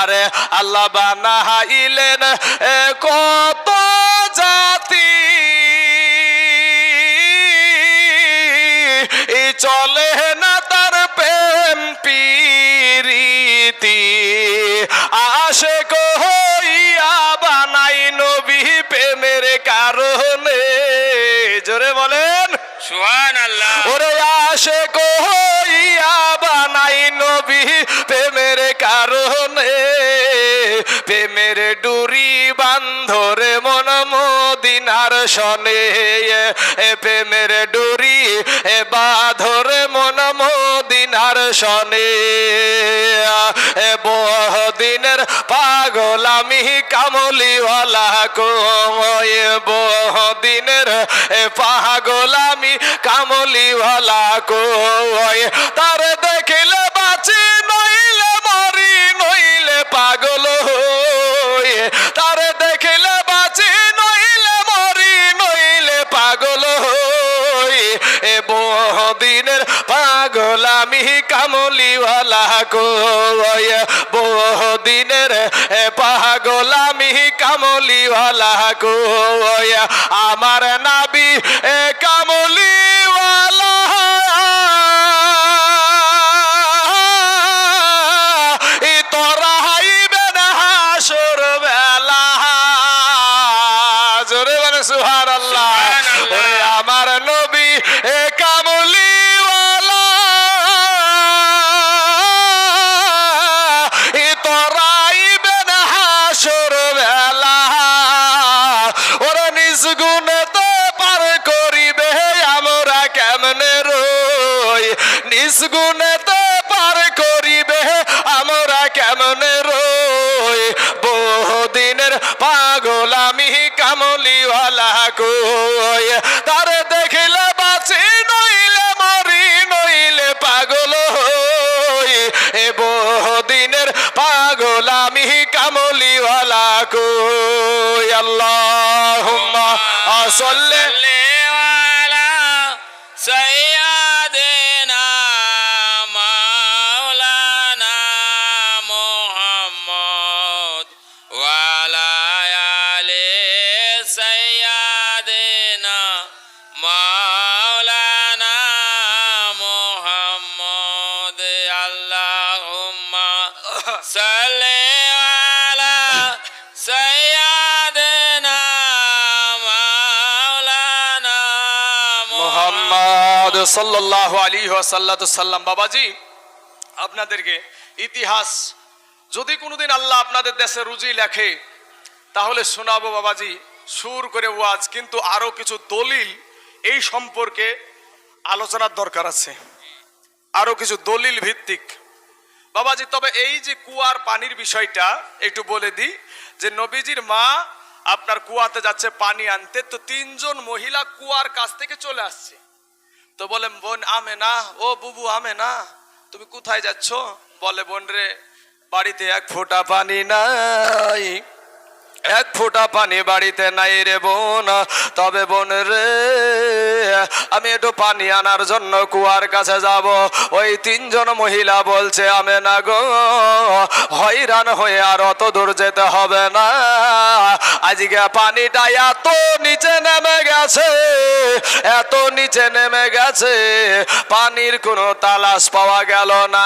আরে আল্লাহ বানাইলেন কত জাতি। চলে না তার প্রেম পিরিতি। আশে হইয়া বানাই নবী প্রেমের কারণে। জোরে বলেন। সুহান আল্লাহ ওরে আশে প্রেমের ডুরি বান্ধরে মন মদিনার সনে। এ প্রেমের ডুরি, এ বাধরে মন মদিনার সনে। এ বহুদিনের পাগল আমি কামলিওয়ালা কয়ে বহুদিনের এ পাগল আমি কামলিওয়ালা কয় তার দেখিলে আমি কামলিওয়ালা কয় বহুদিনের পাগল আমি কামলিওয়ালা কয় আমার নাবি এ গুণতে পার করিবে, আমরা কেমনে রই? বহুদিনের পাগল আমি কামলিওয়ালা কই? তারে দেখিলে বাঁচি, নইলে মরি, নইলে পাগল হই। এ বহুদিনের পাগল আমি কামলিওয়ালা কই? আল্লাহুম্মা সাল্লি সাল্লাহ আলী সাল্লাম, বাবাজি, আপনাদেরকে ইতিহাস, যদি কোনোদিন আল্লাহ আপনাদের দেশে রুজি লেখে, তাহলে শোনাবো বাবাজি, সুর করে ওয়াজ, কিন্তু আরও কিছু দলিল এই সম্পর্কে আলোচনার দরকার আছে। আরও কিছু দলিল ভিত্তিক। বাবাজি, তবে এই যে কুয়ার পানির বিষয়টা, একটু বলে দিই, যে নবীজির মা আপনার কুয়াতে যাচ্ছে পানি আনতে, তো তিনজন মহিলা কুয়ার কাছ থেকে চলে আসছে। তো বলে বোন আমে না? ও বুবু আমে না? তুমি কোথায় যাচ্ছ? বলে, বোন রে, বাড়িতে এক ফোঁটা পানি নাই। এক ফোঁটা পানি বাড়িতে নাই রে বোন, তবে বোন রে, আমি একটু পানি আনার জন্য কুয়ার কাছে যাব। ওই তিনজন মহিলা বলছে, আমি না গো, হয়রান হয়ে আর অত দূর যেতে হবে না। আজকে পানিটা এত নিচে নেমে গেছে, এত নিচে নেমে গেছে, পানির কোনো তালাশ পাওয়া গেল না।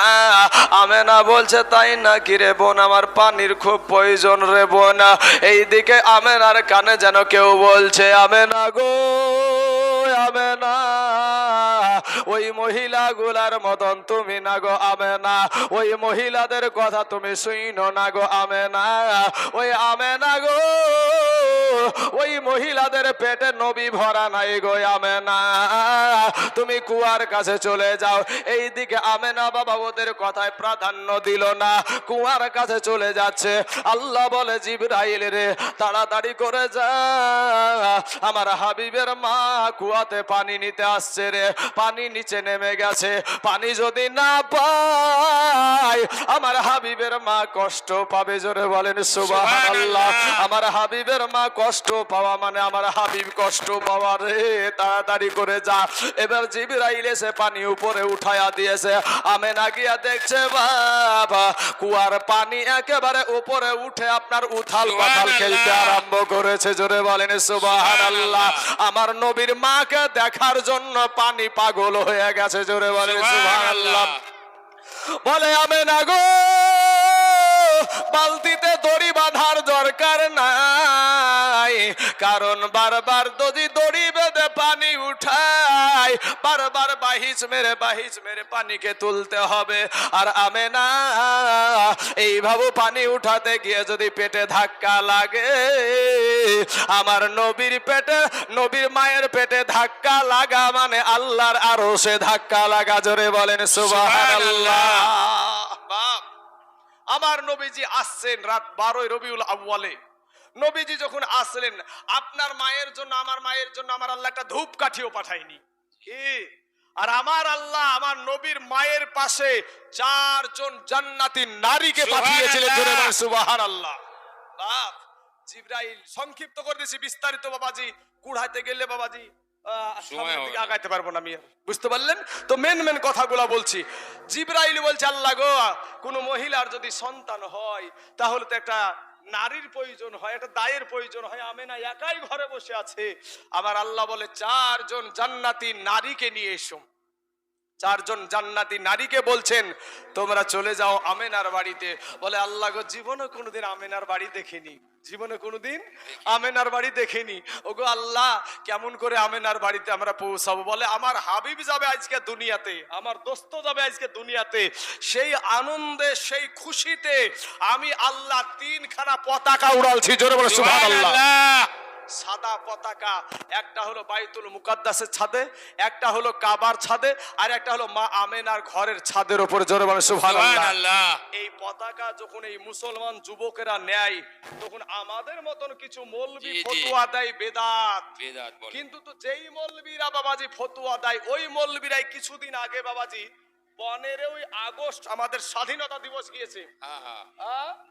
আমি না বলছে, তাই না কি রে বোন, আমার পানির খুব প্রয়োজন রে বোন এইদিকে আমেনার কানে যেন কেউ বলছে, আমেনা গো, আমেনা, ওই মহিলাগুলার মতন তুমি না গো, আমেনা, ওই মহিলাদের কথা তুমি শুইনো না গো, আমেনা, ওই আমেনা গো, ওই মহিলাদের পেটে নবী ভরা নাই গো, আমেনা, তুমি কুয়ার কাছে চলে যাও। এই দিকে আমেনা বাবা ওদের কথায় প্রাধান্য দিল না, কুয়ার কাছে চলে যাচ্ছে। আল্লাহ বলে, জিবরাইল রে তাড়াতাড়ি করে যা। আমার হাবিবের মা কুয়াতে পানি নিতে আসছে রে পানি নিচে নেমে গেছে। পানি যদি না পায় আমার হাবিবের মা কষ্ট পাবে জোরে বলেন সুবাহ আমার হাবিবের মা কষ্ট পাওয়া মানে আমার হাবিব কষ্ট পাওয়া রে তাড়াতাড়ি করে যা। এবার জিবরাইল এসে পানি উপরে উঠায়া দিয়েছে। আমেনা গিয়া দেখছে বাবা কুয়ার পানি একেবারে উপরে উঠে আপনার উথাল খেলতে আরম্ভ করেছে জোরে বলেন সুবাহান আল্লাহ আমার নবীর মাকে দেখার জন্য পানি পাগল হয়ে গেছে জোরে বলেন সুবাহান আল্লাহ বলে আমি না গো বালতিতে দড়ি বাঁধার দরকার নাই। কারণ বারবার যদি দড়ি বেঁধে পানি উঠায় বারবার বাহিস মেরে বাহিস মেরে পানিকে তুলতে হবে। আর আমে না এইভাবে পানি উঠাতে গিয়ে যদি পেটে ধাক্কা লাগে আমার নবীর পেটে নবীর মায়ের পেটে ধাক্কা লাগা মানে আল্লাহর আরও সে ধাক্কা লাগা জোরে বলেন সুবহানাল্লাহ। আমার নবীজি আসছেন রাত বারোই রবিউল আউ্বালে নবীজি যখন আসলেন আপনার মায়ের জন্য আমার মায়ের জন্য আমার আল্লাহ একটা ধূপকাঠিও পাঠায়নি। কি? আর আমার আল্লাহ আমার নবীর মায়ের পাশে চারজন জান্নাতি নারীকে পাঠিয়েছিলেন জোরে বলেন সুবহানাল্লাহ। বাপ জিব্রাইল সংক্ষিপ্ত করে দিয়েছি বিস্তারিত বাবাজি কুড়াইতে গেলে বাবাজি। আগাইতে পারব না আমি বুঝতে পারলেন? তো মেন মেন কথাগুলো বলছি। জিব্রাইল বলছে আল্লাহ গো কোন মহিলার যদি সন্তান হয় তাহলে তো একটা নারীর প্রয়োজন হয় একটা দায়ের প্রয়োজন হয়। আমি না একাই ঘরে বসে আছে। আমার আল্লাহ বলে, চারজন জান্নাতি নারীকে নিয়ে এসো। চারজন জান্নাতি নারীকে বলছেন, তোমরা চলে যাও আমেনার বাড়িতে। বলে, আল্লাহ গো, জীবনে কোনোদিন আমেনার বাড়ি দেখিনি। জীবনে কোনোদিন আমেনার বাড়ি দেখিনি। ওগো আল্লাহ, কেমন করে আমেনার বাড়িতে আমরা পৌঁছাবো? বলে, আমার হাবিব যাবে আজকে দুনিয়াতে, আমার দোস্ত যাবে আজকে দুনিয়াতে। সেই আনন্দে, সেই খুশিতে আমি আল্লাহ তিনখানা পতাকা উড়ালছি। জোরে বলে, সুবহানাল্লাহ। সাদা পতাকা একটা হলো বাইতুল মুকাদ্দাসের ছাদে একটা হলো কাবার ছাদে আর একটা হলো মা আমেনার ঘরের ছাদের উপরে জোরে বলে সুবহানাল্লাহ। এই পতাকা যখন এই মুসলমান যুবকেরা নেয় তখন আমাদের মতন কিছু মৌলবি। ফতুয়া দেয় বেদাত। বেদাত কিন্তু তো যেই মৌলবিরা বাবাজি ফতুয়া দেয় ওই মৌলবিরাই কিছুদিন আগে বাবাজি পনেরোই আগস্ট আমাদের স্বাধীনতা দিবস গিয়েছে। হ্যাঁ হ্যাঁ?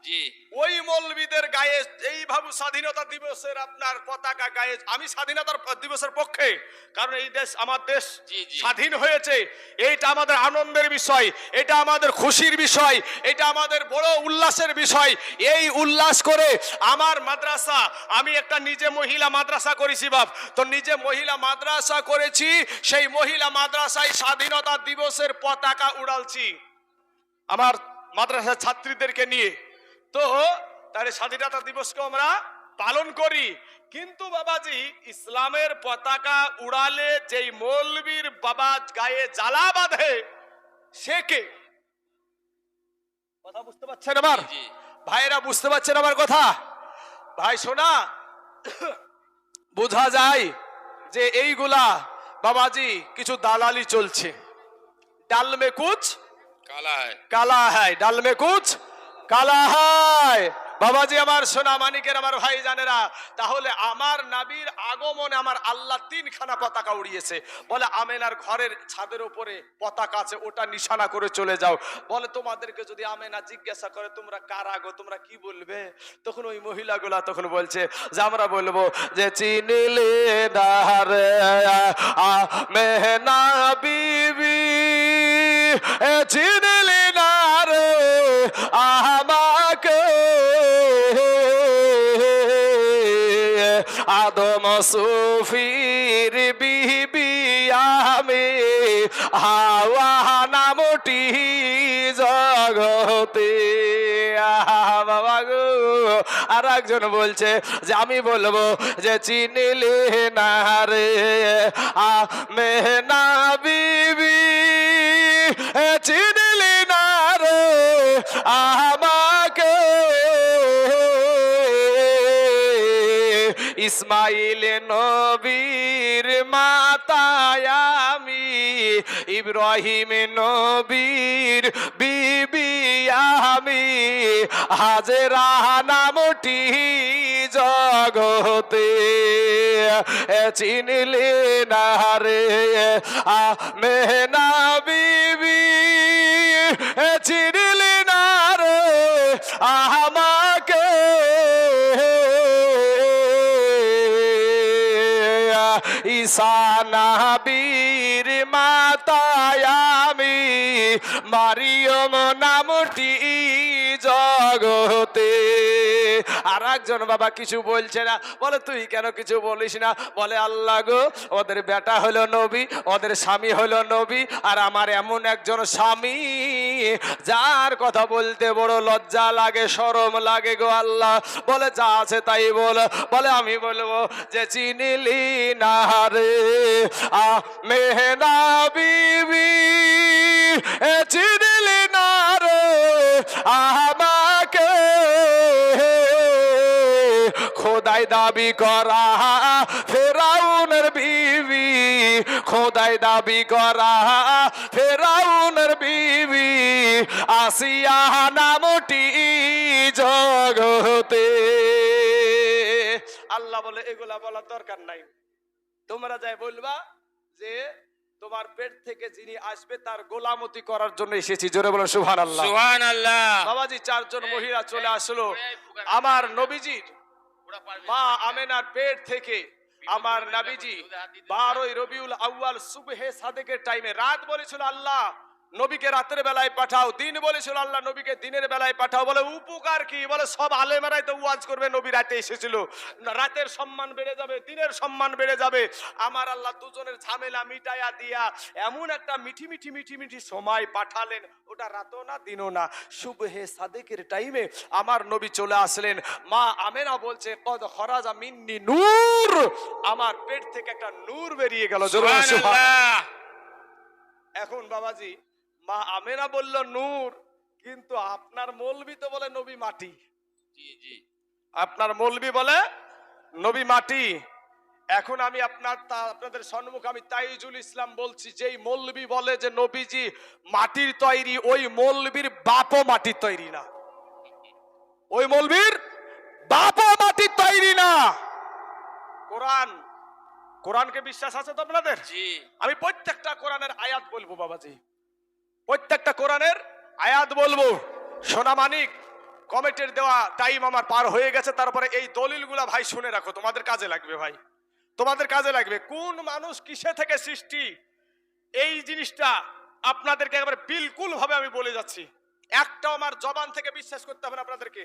জি। ওই মৌলবীদের গায়ে এইভাবে স্বাধীনতা দিবসের আপনার পতাকা গায়ে আমি স্বাধীনতার দিবসের পক্ষে কারণ এই দেশ আমার দেশ। স্বাধীন হয়েছে। এইটা আমাদের আনন্দের বিষয় এটা আমাদের খুশির বিষয় এটা আমাদের বড় উল্লাসের বিষয়। এই উল্লাস করে আমার মাদ্রাসা আমি একটা নিজে মহিলা মাদ্রাসা করেছি বাপ। তো নিজে মহিলা মাদ্রাসা করেছি সেই মহিলা মাদ্রাসায় স্বাধীনতা দিবসের পতাকা উড়ালছি আমার মাদ্রাসার ছাত্রীদেরকে নিয়ে। তো তাহলে স্বাধীনতা দিবসকে আমরা পালন করি। কিন্তু বাবাজি ইসলামের পতাকা উড়ালে যেই মৌলবীর বাবা গায়ে জ্বালা বাঁধে সে কে? কথা বুঝতে পারছেন আমার? ভাইরা বুঝতে পারছেন আমার কথা? ভাই শোনা। বোঝা যায় যে এইগুলা বাবাজি কিছু দালালি চলছে। ডাল মে কুচ কালা হয় কালা হায় ডাল মে কুচ কালা হায় বাবাজি, আমার সোনা মানিকের, আমার ভাই জানেরা তাহলে আমার নাবির আগমনে আমার আল্লাহ তিনখানা পতাকা উড়িয়েছে। বলে, আমেনার ঘরের ছাদের উপরে পতাকা আছে, ওটা নিশানা করে চলে যাও। বলে, তোমাদেরকে যদি আমেনা জিজ্ঞাসা করে, তোমরা কার আগো? তোমরা কি বলবে? তখন ওই মহিলাগুলা তখন বলছে, যে আমরা বলব যে, চিনিলে মেহনা বিবি চিনিলি না রে আমাকে আদম সুফির বিবি আমি হাওয়া নামটি জগতে। বাবা গো। আর একজন বলছে যে, আমি বলব যে, চিনিলে না রে আ মেহনা বিবি চিনিলি না রে আমাকে ইসমাইল নবীর মাতায় আমি, ইব্রাহিম নবীর বিবি আমি। হাজেরা নামটি জগতে চিনলে না রে আ মেহনা বিবি, চিনলে না রে আমাকে ঈসা বীর মাতায় আমি মারিয়ম নামটি জগতে। আর একজন বাবা কিছু বলছে না। বলে, তুই কেন কিছু বলিস না? বলে, আল্লাহ গো, ওদের বেটা হলো নবী, ওদের স্বামী হলো নবী, আর আমার এমন একজন স্বামী, যার কথা বলতে বড় লজ্জা লাগে, সরম লাগে গো আল্লাহ। বলে, যা আছে তাই বল। বলে, আমি বলব যে, চিনিলি না রে। আ মেহনা বিবি, এ চিনিলি না রে, আমাকে। খোদাই দাবি করা ফেরাউনের বিবি, খোদাই দাবি করা ফেরাউনের বিবি। আসিয়া নামটি জগতে। আল্লাহ বলে, এগুলা বলার দরকার নাই। তোমরা যাই বলবা যে তোমার পেট থেকে যিনি আসবে তার গোলামতি করার জন্য এসেছি। জোরে বলো সুহান আল্লাহ সুহান আল্লাহ বাবাজি চারজন মহিলা চলে আসলো। আমার নবীজির মা আমেনার পেট থেকে আমার নাবিজি বারোই রবিউল আউয়াল সুবহে সাদেকের টাইমে রাত বলেছিল আল্লাহ নবীকে রাতের বেলায় পাঠাও, দিন বলেছিল আল্লাহ নবীকে দিনের বেলায় পাঠাও, বলে উপকার কি? বলে সব আলেমারাই তো ওয়াজ করবে, নবী রাতে এসেছিল। রাতের সম্মান বেড়ে যাবে, দিনের সম্মান বেড়ে যাবে। আমার আল্লাহ দুজনের ঝামেলা মিটাইয়া দিয়া এমন একটা মিঠি মিঠি মিঠি মিঠি সময় পাঠালেন। ওটা রাতও না, দিনও না। শুভহে সাদেকের টাইমে আমার নবী চলে আসলেন। মা আমেনা বলছে, কদ খরাজা মিন্নি নূর। আমার পেট থেকে একটা নূর বেরিয়ে গেল। এখন বাবাজি মা আমেনা বলল নূর কিন্তু আপনার মৌলবি তো বলে নবী মাটি। জি জি। আপনার মৌলবি বলে নবী মাটি। এখন আমি আপনার তা- আপনাদের সম্মুখ আমি তাইজুল ইসলাম বলছি যেই মৌলবি বলে যে নবীজি মাটির তৈরি ওই মৌলবির বাপও মাটির তৈরি না। ওই মৌলবির বাপও মাটির তৈরি না। কোরআন কোরআনকে বিশ্বাস আছে তো আপনাদের? জি। আমি প্রত্যেকটা কোরআনের আয়াত বলব বাবাজি। প্রত্যেকটা কোরআনের আয়াত বলব। সোনা মানিক কমিটির দেওয়া টাইম আমার পার হয়ে গেছে তারপরে এই দলিলগুলা ভাই শুনে রাখো। তোমাদের কাজে লাগবে ভাই। তোমাদের কাজে লাগবে। কোন মানুষ কিসে থেকে সৃষ্টি? এই জিনিসটা আপনাদেরকে একবার বিলকুল ভাবে আমি বলে যাচ্ছি। একটাও আমার জবান থেকে বিশ্বাস করতে হবে না আপনাদেরকে।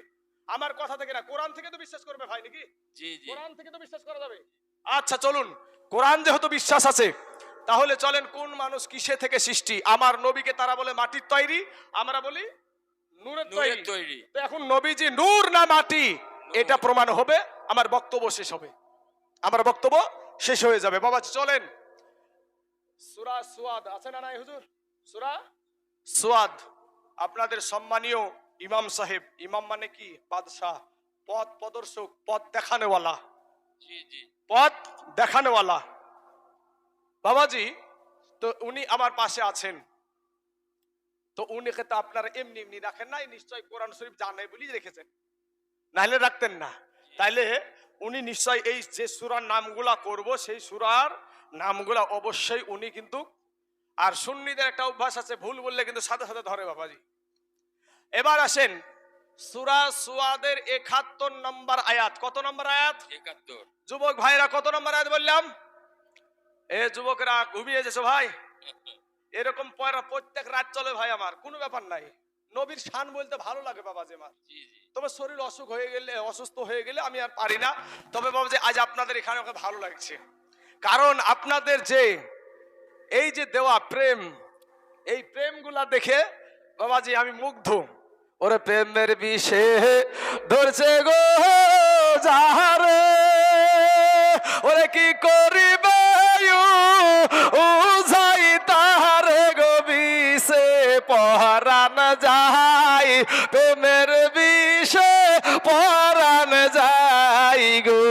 আমার কথা থেকে না কোরআন থেকে তো বিশ্বাস করবে ভাই নাকি? জি জি। কোরআন থেকে তো বিশ্বাস করা যাবে। আচ্ছা চলুন। কোরআন যেহেতু বিশ্বাস আছে তাহলে চলেন কোন মানুষ কিসে থেকে সৃষ্টি? আমার নবীকে তারা বলে মাটির তৈরি আমরা বলি নূরের তৈরি। তো এখন নবীজি নূর না মাটি? এটা প্রমাণ হবে আমার বক্তব্য শেষ হবে। আমার বক্তব্য শেষ হয়ে যাবে। বাবা চলেন। সুরা সুয়াদ আছে না নাই হুজুর? সুরা সুয়াদ। আপনাদের সম্মানীয় ইমাম সাহেব ইমাম মানে কি? বাদশাহ পথ প্রদর্শক পথ দেখানেওয়ালা। জি জি। পথ দেখানেওয়ালা। বাবাজি তো উনি আমার পাশে আছেন। তো উনিকে তো আপনারা এমনি এমনি রাখেন নাই নিশ্চয় কোরআন শরীফ জানে বলি রেখেছেন। নাহলে রাখতেন না। তাইলে উনি নিশ্চয় এই যে সুরার নামগুলা করব সেই সুরার নামগুলা অবশ্যই উনি কিন্তু আর সুন্নিদের একটা অভ্যাস আছে ভুল বললে কিন্তু সাথে সাথে ধরে বাবাজি। এবার আসেন সুরা সুয়াদের একাত্তর নম্বর আয়াত। কত নম্বর আয়াত? একাত্তর। যুবক ভাইরা কত নম্বর আয়াত বললাম? এ যুবকরা ঘুমিয়ে যেছো ভাই? এরকম পয়রা প্রত্যেক রাত চলে ভাই আমার কোনো ব্যাপার নাই। নবীর শান বলতে ভালো লাগে বাবা যে আমার। জি জি। তবে শরীর অসুখ হয়ে গেলে অসুস্থ হয়ে গেলে আমি আর পারি না। তবে বাবা যে আজ আপনাদের এখানে আমাকে ভালো লাগছে। কারণ আপনাদের যে এই যে দেওয়া প্রেম এই প্রেমগুলা দেখে বাবাজি আমি মুগ্ধ। ওরে প্রেমের বিষে ধরছে গো যাহারে। ওরে কি করিবে যাই প্রেমের বিষে পরাণ যাই গো।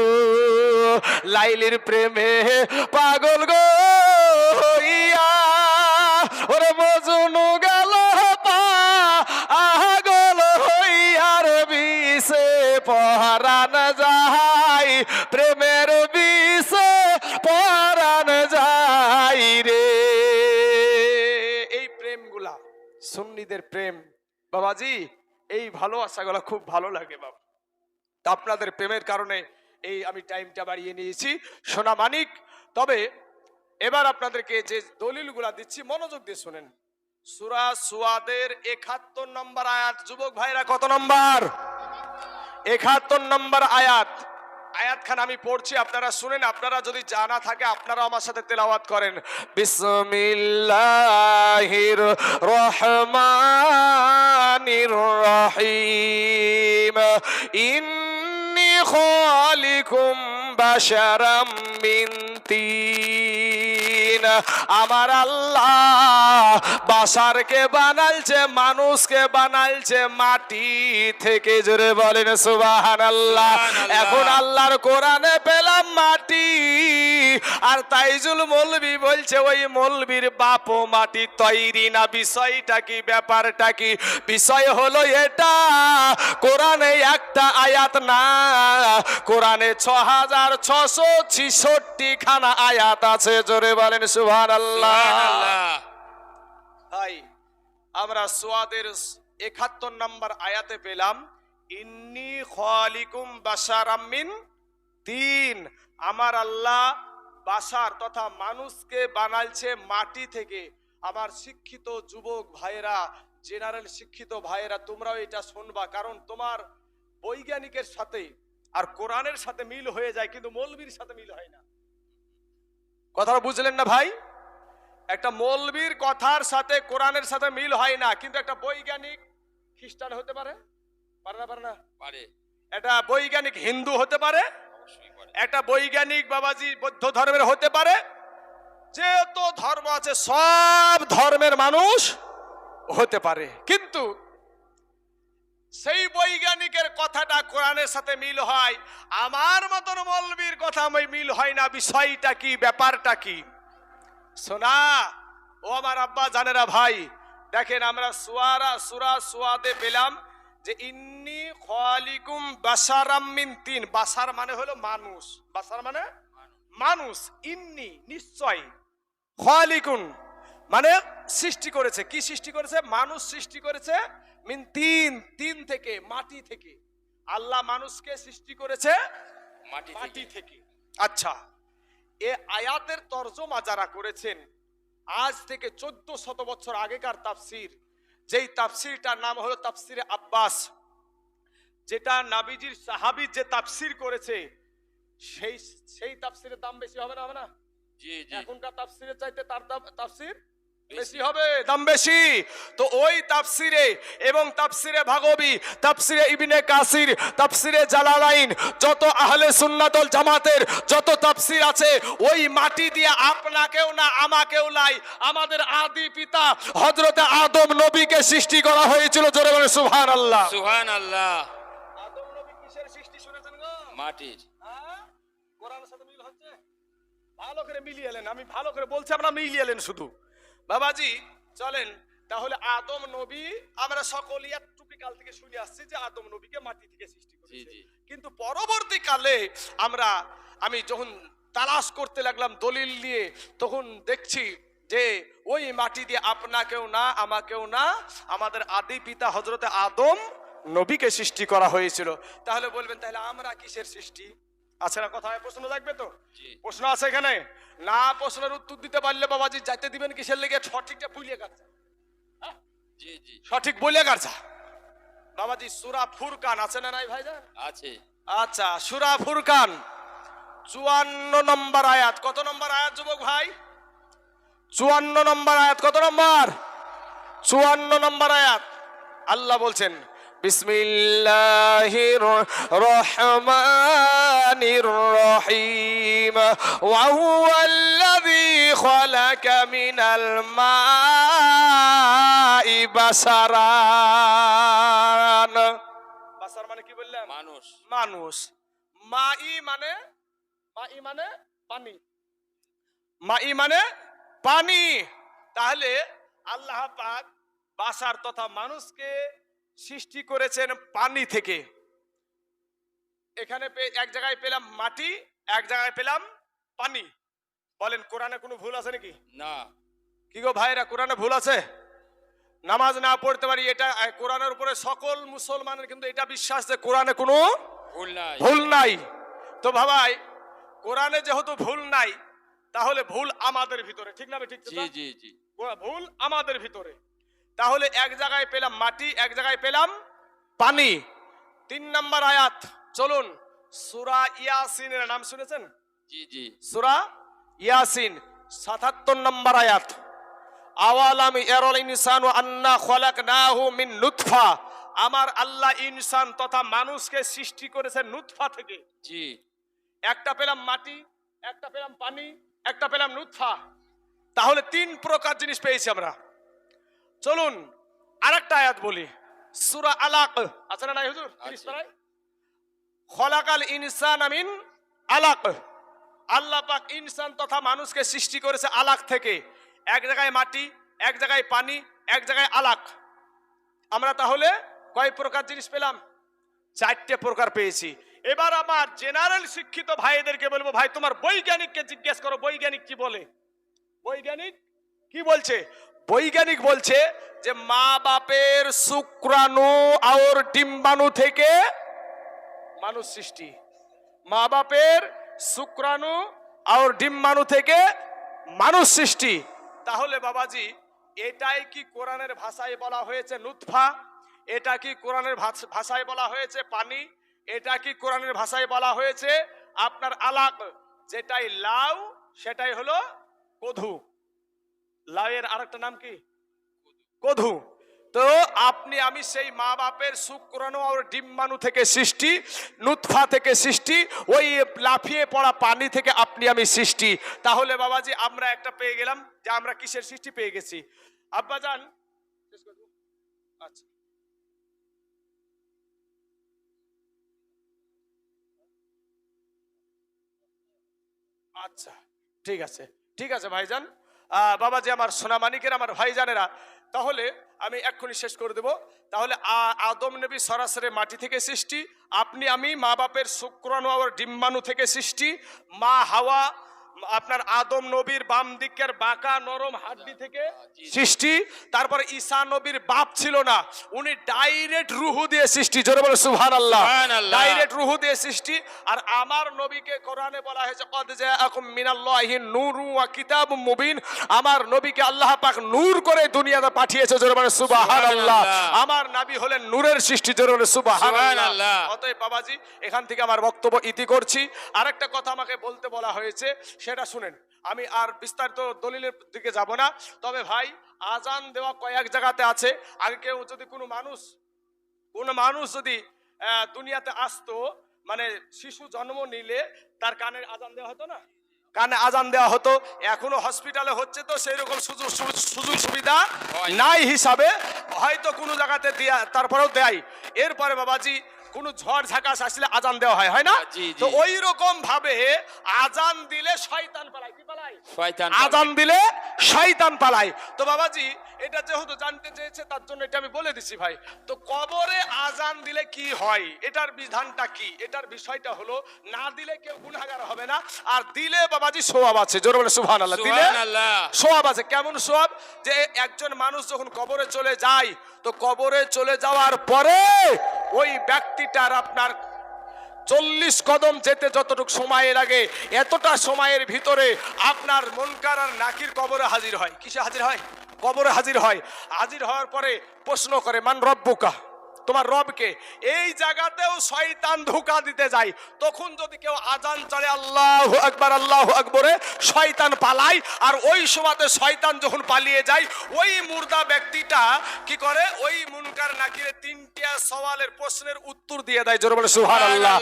লাইলির প্রেমে পাগল গো সুন্নিদের প্রেম। বাবাজি, এই ভালোবাসাগুলা খুব ভালো লাগে বাবা। তা আপনাদের প্রেমের কারণে এই আমি টাইমটা বাড়িয়ে নিয়েছি। সোনা মানিক, তবে এবার আপনাদেরকে যে দলিলগুলা দিচ্ছি, মনোযোগ দিয়ে শোনেন। সুরা সুয়াদের একাত্তর নম্বর আয়াত। যুবক ভাইরা, কত নম্বর? একাত্তর নম্বর আয়াত। আয়াত খান আমি পড়ছি, আপনারা শুনেন, আপনারা যদি জানা থাকে আপনারা আমার সাথে তেলাওয়াত করেন। বিসমিল্লাহির রহমানির রহিম। ইন্নি খালিকুম বাশারাম মিন তিন। আমার আল্লাহ বাসারকে বানালছে মানুষকে বানালছে মাটি থেকে জোরে বলেন সুবাহান আল্লাহ এখন আল্লাহর কোরআনে পেলাম মাটি আর তাইজুল মৌলবি বলছে ওই মৌলবির বাপও মাটি তৈরি না। বিষয়টা কি ব্যাপারটা কি? বিষয় হলো এটা কোরআনে একটা আয়াত না কোরআনে ছ হাজার ছশো ছিষট্টি খানা আয়াত আছে জোরে বলেন আমরা সোয়াদের একাত্তর নম্বর আয়াতে পেলাম, ইন্নি খালিকুম বাসারাম্মিন তিন। আমার আল্লাহ বাসার তথা মানুষকে বানালছে মাটি থেকে। আমার শিক্ষিত যুবক ভাইয়েরা, জেনারেল শিক্ষিত ভাইয়েরা, তোমরাও এটা শুনবা, কারণ তোমার বৈজ্ঞানিকের সাথে আর কোরআনের সাথে মিল হয়ে যায়, কিন্তু মৌলবীর সাথে মিল হয় না। কথাটা বুঝলেন না ভাই? একটা মৌলবীর কথার সাথে কোরআনের সাথে মিল হয় না কিন্তু একটা বৈজ্ঞানিক খ্রিস্টান হতে পারে? পারে না পারে না? পারে। একটা বৈজ্ঞানিক হিন্দু হতে পারে? একটা বৈজ্ঞানিক বাবাজি বৌদ্ধ ধর্মের হতে পারে? যেহেতু ধর্ম আছে সব ধর্মের মানুষ হতে পারে। কিন্তু সেই বৈজ্ঞানিকের কথাটা কোরআনের সাথে মিল হয়। আমার মতন মৌলবীর কথা আমি মিল হয় না, বিষয়টা কি, ব্যাপারটা কি? শোনা, ও আমার আব্বা জানেরা ভাই, দেখেন আমরা সুয়ারা, সুরা সুয়াদে পেলাম যে ইন্নি খালিকুম বাসারাম মিন তিন। বাসার মানে হলো মানুষ। বাসার মানে? মানুষ। ইন্নি, নিশ্চয়। খালিকুন মানে সৃষ্টি করেছে। কি সৃষ্টি করেছে? মানুষ সৃষ্টি করেছে মিন তিন তিন থেকে মাটি থেকে। আল্লাহ মানুষকে সৃষ্টি করেছে মাটি থেকে। আচ্ছা এ আয়াতের তর্জমা যারা করেছেন আজ থেকে চোদ্দ শত বছর আগেকার তাফসির যেই তাফসিরটার নাম হলো তাফসিরে আব্বাস যেটা নাবিজির সাহাবি যে তাফসির করেছে সেই সেই তাফসিরের দাম বেশি হবে না হবে না? এখনকার তাফসিরের চাইতে তার তাফসির বেশি। হবে দাম বেশি। তো ওই তাফসিরে এবং তাফসিরে ভাগবি তাফসিরে ইবনে কাসির তাফসিরে জালালাইন যত আহলে সুন্নাতল জামাতের যত তাফসির আছে ওই মাটি দিয়ে আপনাকেও না আমাকেও নাই। আমাদের আদি পিতা হযরতে আদম নবীকে সৃষ্টি করা হয়েছিল জোরে বলে সুবহানাল্লাহ। সুবহানাল্লাহ। আদম নবী কিসের সৃষ্টি শুনেছেন গো? মাটির। হ্যাঁ? কোরআনের সাথে মিল হচ্ছে? ভালো করে মিলিয়ে এলেন আমি ভালো করে বলছি আমরা মিলিয়ে এলেন শুধু। বাবাজি চলেন। তাহলে আদম নবী আমরা সকলেই একটুপি কাল থেকে শুনে আসছি যে আদম নবীকে মাটি থেকে সৃষ্টি করেছে। কিন্তু পরবর্তীকালে আমরা আমি যখন তালাশ করতে লাগলাম দলিল নিয়ে তখন দেখছি যে ওই মাটি দিয়ে আপনাকেও না আমাকেও না আমাদের আদি পিতা হজরতে আদম নবীকে সৃষ্টি করা হয়েছিল। তাহলে বলবেন তাহলে আমরা কিসের সৃষ্টি? আছে না কথায় প্রশ্ন থাকবে তো? জি। প্রশ্ন আছে এখানে? না প্রশ্নের উত্তর দিতে পারলে বাবাজি যাইতে দিবেন কিসের লেগে? সঠিকটা ভুলিয়ে কাটছে। জি সঠিক বলে কাটছা। বাবাজি সুরা ফুরকান আছে না নাই ভাইজান? আছে। আচ্ছা সুরা ফুরকান চুয়ান্ন নম্বর আয়াত। কত নম্বর আয়াত যুবক ভাই? চুয়ান্ন নম্বর আয়াত কত নম্বর? চুয়ান্ন নম্বর আয়াত। আল্লাহ বলছেন বিসমিল্লাহির রহমানির রহিম। ওয়া হুয়াল্লাযী খালাকা মিনাল মাই বাসারান। বাসার মানে কি বললাম? মানুষ। মানুষ। মাই মানে মাই মানে পানি। মাই মানে পানি। তাহলে আল্লাহ পাক বাসার তথা মানুষকে সৃষ্টি করেছেন পানি থেকে। এখানে এক জায়গায় পেলাম মাটি এক জায়গায় পেলাম পানি। বলেন কোরআনে কোনো ভুল আছে নাকি? না। কি গো ভাইরা কোরআনে ভুল আছে? নামাজ না পড়তে পারি এটা কোরআনের উপরে সকল মুসলমানের কিন্তু এটা বিশ্বাস যে কোরআনে কোনো ভুল নাই। ভুল নাই। তো ভাবাই কোরআনে যেহেতু ভুল নাই তাহলে ভুল আমাদের ভিতরে ঠিক না ঠিক জি জি জি। ভুল আমাদের ভিতরে। তাহলে এক জায়গায় পেলাম মাটি এক জায়গায় পেলাম পানি। তিন নাম্বার আয়াত চলুন। সুরা ইয়াসিনের নাম শুনেছেন? জি জি। সুরা ইয়াসিন সাতাত্তর নম্বর আয়াত। আওয়ালাম এরল ইনসানু আন্না খলাকনাহু মিন নুতফা আমার আল্লাহ ইনসান তথা মানুষকে সৃষ্টি করেছে নুতফা থেকে। জি। একটা পেলাম মাটি একটা পেলাম পানি একটা পেলাম নুতফা তাহলে তিন প্রকার জিনিস পেয়েছি আমরা। চলুন আরেকটা আয়াত বলি। সূরা আলাক। আছে না নাই হুজুর। খলাকাল ইনসান আমিন আলাক। আল্লাহ পাক ইনসান তথা মানুষকে সৃষ্টি করেছে আলাক থেকে। এক জায়গায় মাটি এক জায়গায় পানি এক জায়গায় আলাক। আমরা তাহলে কয় প্রকার জিনিস পেলাম? চারটে প্রকার পেয়েছি। এবার আমার জেনারেল শিক্ষিত ভাইদেরকে বলব ভাই তোমার বৈজ্ঞানিককে জিজ্ঞেস করো বৈজ্ঞানিক কি বলে? বৈজ্ঞানিক কি বলছে? বৈজ্ঞানিক বলছে যে মা বাপের শুক্রাণু আর ডিম্বাণু থেকে মানুষ সৃষ্টি। মা বাপের শুক্রাণু আর ডিম্বাণু থেকে মানুষ সৃষ্টি। তাহলে বাবাজি, এটাই কি কোরআনের ভাষায় বলা হয়েছে নুতফা? এটা কি কোরআনের ভাষ- ভাষায় বলা হয়েছে পানি? এটা কি কোরআনের ভাষায় বলা হয়েছে আপনার আলাক? যেটাই লাউ, সেটাই হলো কধু। লাউয়ের আরেকটা নাম কি? কধু তো আপনি, আমি সেই মা বাপের শুক্রাণু আর ডিম্বাণু থেকে সৃষ্টি নুৎফা থেকে সৃষ্টি, ওই লাফিয়ে পড়া পানি থেকে আপনি আমি সৃষ্টি। তাহলে বাবাজি, আমরা একটা পেয়ে গেলাম যে আমরা কিসের সৃষ্টি পেয়ে গেছি? করে দেবো? আচ্ছা। আচ্ছা ঠিক আছে। ঠিক আছে ভাইজান। আহ, যে আমার সোনামানিকের আমার ভাইজানেরা তাহলে আমি এক্ষুনি শেষ করে দেব। তাহলে আদম নবী সরাসরি মাটি থেকে সৃষ্টি আপনি আমি মা বাপের শুক্রাণু আবার ডিম্বাণু থেকে সৃষ্টি মা হাওয়া আপনার আদম নবীর বাম দিকের বাঁকা নরম হাড্ডি থেকে সৃষ্টি তারপরে ঈসা নবীর বাপ ছিল না উনি ডাইরেক্ট রুহু দিয়ে সৃষ্টি জোরে বলে সুভান আল্লাহ ডাইরেক্ট রুহু দিয়ে সৃষ্টি আর আমার নবীকে কোরআনে বলা হয়েছে কদ জাআকুম মিনাল্লাহি নূরু ওয়া কিতাবুম মুবিন। আমার নবীকে আল্লাহ পাক নূর করে দুনিয়াতে পাঠিয়েছে জোরে বলে সুবহানাল্লাহ। আমার নবী হলেন নূরের সৃষ্টি জোরে বলে সুবহানাল্লাহ। অতএব বাবাজি এখান থেকে আমার বক্তব্য ইতি করছি। আরেকটা কথা আমাকে বলতে বলা হয়েছে সেটা শুনেন। আমি আর বিস্তারিত দলিলের দিকে যাব না। তবে ভাই আজান দেওয়া কয়েক জায়গাতে আছে। আগে কেউ যদি কোনো মানুষ কোন মানুষ যদি দুনিয়াতে আসতো মানে শিশু জন্ম নিলে তার কানে আজান দেওয়া হতো না? কানে আজান দেওয়া হতো। এখনও হসপিটালে হচ্ছে তো সেই রকম সুযোগ সুযোগ সুবিধা। নাই হিসাবে। হয়তো কোনো জায়গাতে দেয়া তারপরেও দেয়। এরপরে বাবাজি কোনো ঝড় ঝাঁকাশ আসলে আজান দেওয়া হয় হয় না। তো ওই রকম ভাবে আজান দিলে শয়তান পালায়। কি পালায়? শয়তান আজান দিলে শয়তান পালায়। তো বাবাজি এটা যেহেতু জানতে চেয়েছে তার জন্য এটা আমি বলে দিছি ভাই। তো কবরে আজান দিলে কি হয়? এটার বিধানটা কি? এটার বিষয়টা হলো না দিলে কেউ গুনাহগার হবে না আর দিলে বাবাজি সোয়াব আছে। জোরে বলে সুবহানাল্লাহ। দিলে সুবহানাল্লাহ। সোয়াব আছে। কেমন সোয়াব? যে একজন মানুষ যখন কবরে চলে যায় তো কবরে চলে যাওয়ার পরে ওই ব্যক্তিটার আপনার চল্লিশ কদম যেতে যতটুকু সময় লাগে এতটা সময়ের ভিতরে আপনার মনকার আর নাকির কবরে হাজির হয়। কিসে হাজির হয়? কবরে হাজির হয়। হাজির হওয়ার পরে প্রশ্ন করে, মান রব্বুকা? তোমার রবকে, এই জায়গাতেও শয়তান ধোকা দিতে যায়। তখন যদি কেউ আজান চলে আল্লাহ আকবার, আল্লাহ আকবরে শয়তান পালায়, আর ওই সময়তে শয়তান যখন পালিয়ে যায়, ওই মুর্দা ব্যক্তিটা কি করে? ওই মুনকার নাকিরে তিনটা সওয়ালের প্রশ্নের উত্তর দিয়ে দেয়। জোরে বলে, সুবহানাল্লাহ।